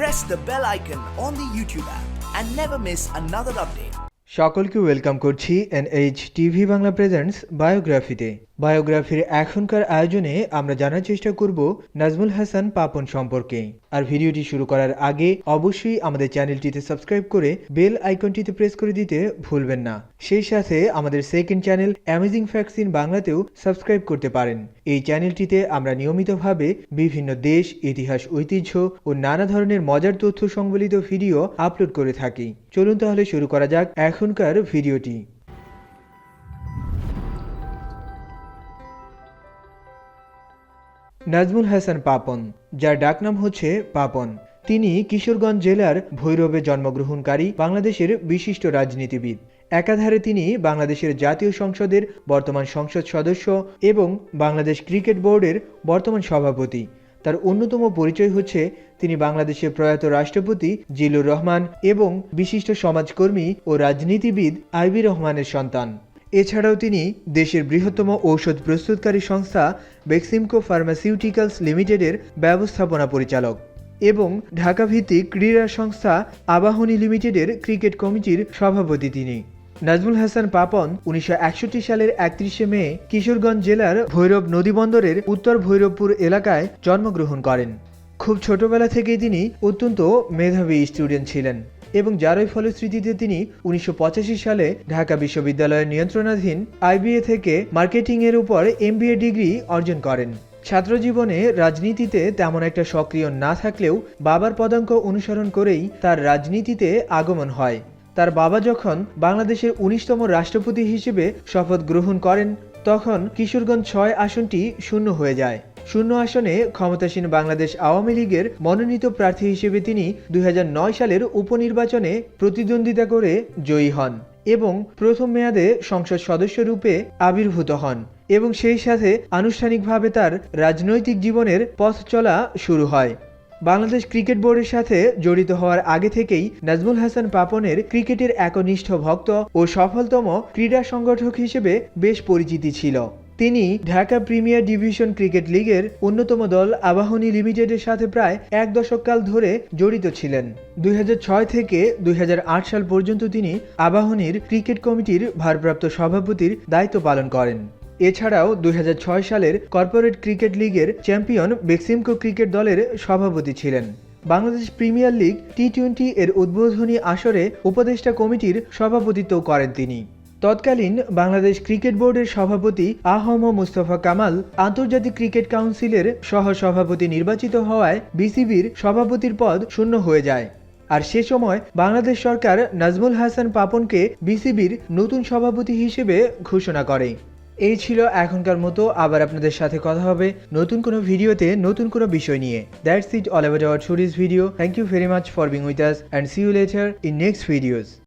press the bell icon on the YouTube app and never miss another update. সকলকে welcome করছি NH TV Bangla presents বায়োগ্রাফিতে বায়োগ্রাফির এখনকার আয়োজনে আমরা জানার চেষ্টা করব নাজমুল হাসান পাপন সম্পর্কে। আর ভিডিওটি শুরু করার আগে অবশ্যই আমাদের চ্যানেলটিতে সাবস্ক্রাইব করে বেল আইকনটিতে প্রেস করে দিতে ভুলবেন না। সেই সাথে আমাদের second channel amazing facts in বাংলাতেও সাবস্ক্রাইব করতে পারেন। এই চ্যানেলটিতে আমরা নিয়মিতভাবে বিভিন্ন দেশ, ইতিহাস, ঐতিহ্য ও নানা ধরনের মজার তথ্য সংবলিত ভিডিও আপলোড করে থাকি। চলুন তাহলে শুরু করা যাক এখনকার ভিডিওটি। নাজমুল হাসান পাপন, যার ডাকনাম হচ্ছে পাপন। তিনি কিশোরগঞ্জ জেলার ভৈরবে জন্মগ্রহণকারী বাংলাদেশের বিশিষ্ট রাজনীতিবিদ। একাধারে তিনি বাংলাদেশের জাতীয় সংসদের বর্তমান সংসদ সদস্য এবং বাংলাদেশ ক্রিকেট বোর্ডের বর্তমান সভাপতি। তার অন্যতম পরিচয় হচ্ছে তিনি বাংলাদেশের প্রয়াত রাষ্ট্রপতি জিলুর রহমান এবং বিশিষ্ট সমাজকর্মী ও রাজনীতিবিদ আইবি রহমানের সন্তান। এছাড়াও তিনি দেশের বৃহত্তম ঔষধ প্রস্তুতকারী সংস্থা বেক্সিমকো ফার্মাসিউটিক্যালস লিমিটেডের ব্যবস্থাপনা পরিচালক এবং ঢাকা ভিত্তিক ক্রীড়া সংস্থা আবাহনী লিমিটেডের ক্রিকেট কমিটির সভাপতি তিনি। নাজমুল হাসান পাপন উনিশশো একষট্টি সালের একত্রিশে মে কিশোরগঞ্জ জেলার ভৈরব নদীবন্দরের উত্তর ভৈরবপুর এলাকায় জন্মগ্রহণ করেন। খুব ছোটবেলা থেকেই তিনি অত্যন্ত মেধাবী স্টুডেন্ট ছিলেন। এবং যারই ফলশ্রুতিতে তিনি উনিশশো পঁচাশি সালে ঢাকা বিশ্ববিদ্যালয়ের নিয়ন্ত্রণাধীন আইবিএ থেকে মার্কেটিং এর উপর এমবিএ ডিগ্রি অর্জন করেন। ছাত্রজীবনে রাজনীতিতে তেমন একটা সক্রিয় না থাকলেও বাবার পদাঙ্ক অনুসরণ করেই তার রাজনীতিতে আগমন হয়। তার বাবা যখন বাংলাদেশের উনিশতম রাষ্ট্রপতি হিসেবে শপথ গ্রহণ করেন, তখন কিশোরগঞ্জ ছয় আসনটি শূন্য হয়ে যায়। শূন্য আসনে ক্ষমতাসীন বাংলাদেশ আওয়ামী লীগের মনোনীত প্রার্থী হিসেবে তিনি দুই হাজার নয় সালের উপনির্বাচনে প্রতিদ্বন্দ্বিতা করে জয়ী হন এবং প্রথম মেয়াদে সংসদ সদস্য রূপে আবির্ভূত হন এবং সেই সাথে আনুষ্ঠানিকভাবে তার রাজনৈতিক জীবনের পথ চলা শুরু হয়। বাংলাদেশ ক্রিকেট বোর্ডের সাথে জড়িত হওয়ার আগে থেকেই নাজমুল হাসান পাপনের ক্রিকেটের একনিষ্ঠ ভক্ত ও সফলতম ক্রীড়া সংগঠক হিসেবে বেশ পরিচিতি ছিল। তিনি ঢাকা প্রিমিয়ার ডিভিশন ক্রিকেট লিগের অন্যতম দল আবাহনী লিমিটেডের সাথে প্রায় এক দশককাল ধরে জড়িত ছিলেন। দুই হাজার ছয় থেকে দুই হাজার আট সাল পর্যন্ত তিনি আবাহনীর ক্রিকেট কমিটির ভারপ্রাপ্ত সভাপতির দায়িত্ব পালন করেন। এছাড়াও দুই হাজার ছয় সালের কর্পোরেট ক্রিকেট লিগের চ্যাম্পিয়ন বেক্সিমকো ক্রিকেট দলের সভাপতি ছিলেন। Bangladesh premier league T twenty এর উদ্বোধনী আসরে উপদেষ্টা কমিটির সভাপতিত্ব করেন তিনি। তৎকালীন বাংলাদেশ ক্রিকেট বোর্ডের সভাপতি আহম মুস্তফা কামাল আন্তর্জাতিক ক্রিকেট কাউন্সিলের সহ সভাপতি নির্বাচিত হওয়ায় বিসিবির সভাপতির পদ শূন্য হয়ে যায়। আর সে সময় বাংলাদেশ সরকার নাজমুল হাসান পাপনকে বিসিবির নতুন সভাপতি হিসেবে ঘোষণা করে। এই ছিল এখনকার মতো, আবার আপনাদের সাথে কথা হবে নতুন কোনো ভিডিওতে, নতুন কোনো বিষয় নিয়ে। That's it all about our tourist video thank you very much for being with us and see you later in next videos